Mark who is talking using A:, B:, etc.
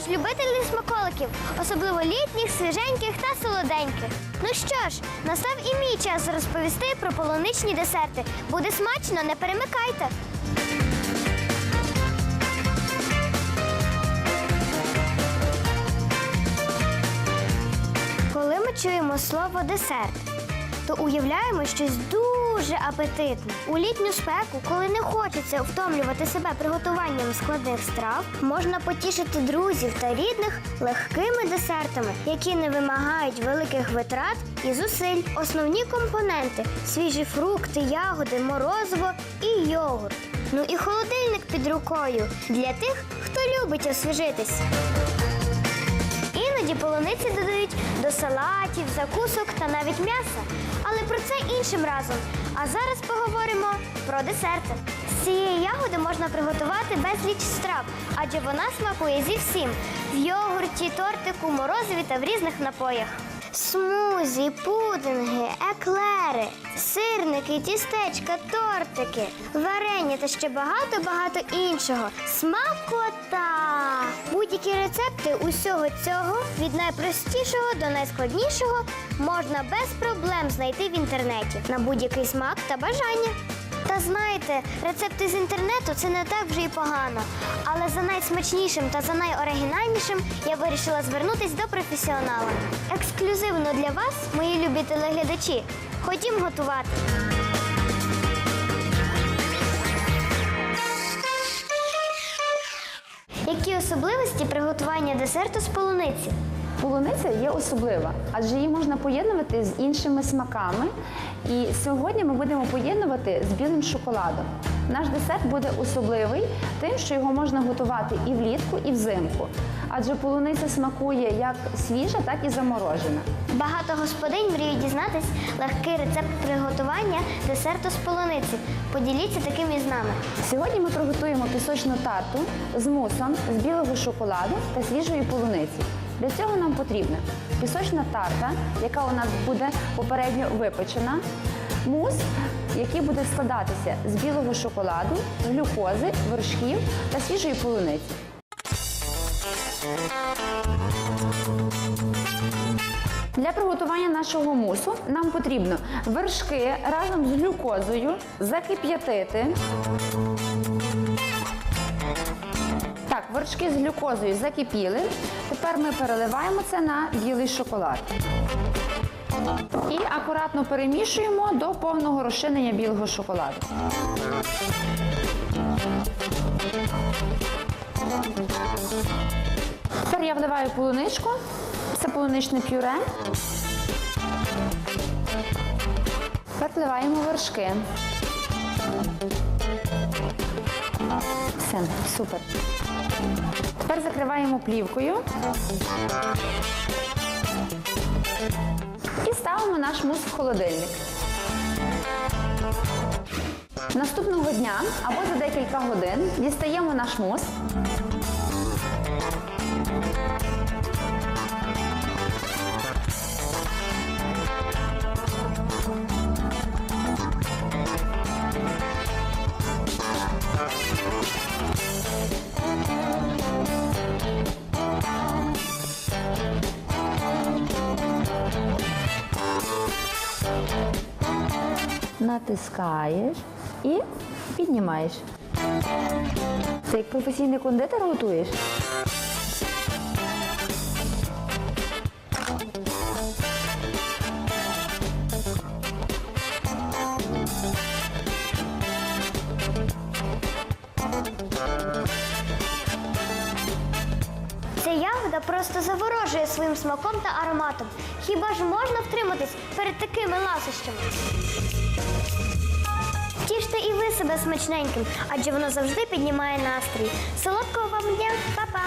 A: ж, любителі смаколиків, особливо літніх, свіженьких та солоденьких. Ну що ж, настав і мій час розповісти про полуничні десерти. Буде смачно, не перемикайте. Коли ми чуємо слово десерт, то уявляємо щось дуже апетитне. У літню спеку, коли не хочеться втомлювати себе приготуванням складних страв, можна потішити друзів та рідних легкими десертами, які не вимагають великих витрат і зусиль. Основні компоненти свіжі фрукти, ягоди, морозиво і йогурт. Ну і холодильник під рукою для тих, хто любить освіжитись. Іноді полуниці додають до салатів, закусок та навіть м'яса. Але про це іншим разом. А зараз поговоримо про десерти. З цієї ягоди можна приготувати безліч страв, адже вона смакує зі всім в йогурті, тортику, морозиві та в різних напоях. Смузі, пудинги, еклери, сирники, тістечка, тортики, варення та ще багато-багато іншого. Смакота! Будь-які рецепти усього цього від найпростішого до найскладнішого можна без проблем знайти в інтернеті на будь-який смак та бажання. Та знаєте, рецепти з інтернету це не так вже й погано. Але за найсмачнішим та за найоригінальнішим я вирішила звернутись до професіонала. Ексклюзивно для вас, мої любі телеглядачі. Ходім готувати. Які особливості приготування десерту з полуниці?
B: Полуниця є особлива, адже її можна поєднувати з іншими смаками. І сьогодні ми будемо поєднувати з білим шоколадом. Наш десерт буде особливий тим, що його можна готувати і влітку, і взимку. Адже полуниця смакує як свіжа, так і заморожена.
A: Багато господинь мріють дізнатись легкий рецепт приготування десерту з полуниці. Поділіться таким із нами.
B: Сьогодні ми приготуємо пісочну тарту з мусом з білого шоколаду та свіжої полуниці. Для цього нам потрібна пісочна тарта, яка у нас буде попередньо випечена, мус, який буде складатися з білого шоколаду, глюкози, вершків та свіжої полуниці. Для приготування нашого мусу нам потрібно вершки разом з глюкозою закип'ятити. Вершки з глюкозою закипіли. Тепер ми переливаємо це на білий шоколад. І акуратно перемішуємо до повного розчинення білого шоколаду. Тепер я вливаю полуничку. Це полуничне пюре. Тепер вливаємо вершки. Все, супер. Тепер закриваємо плівкою. І ставимо наш мус в холодильник. Наступного дня або за декілька годин дістаємо наш мус. Натискаєш і піднімаєш. Ти як професійний кондитер готуєш?
A: Ця ягода просто заворожує своїм смаком та ароматом. Хіба ж можна втриматись перед такими ласощами? Тіште і ви себе смачненьким, адже воно завжди піднімає настрій. Солодкого вам дня, Па-па!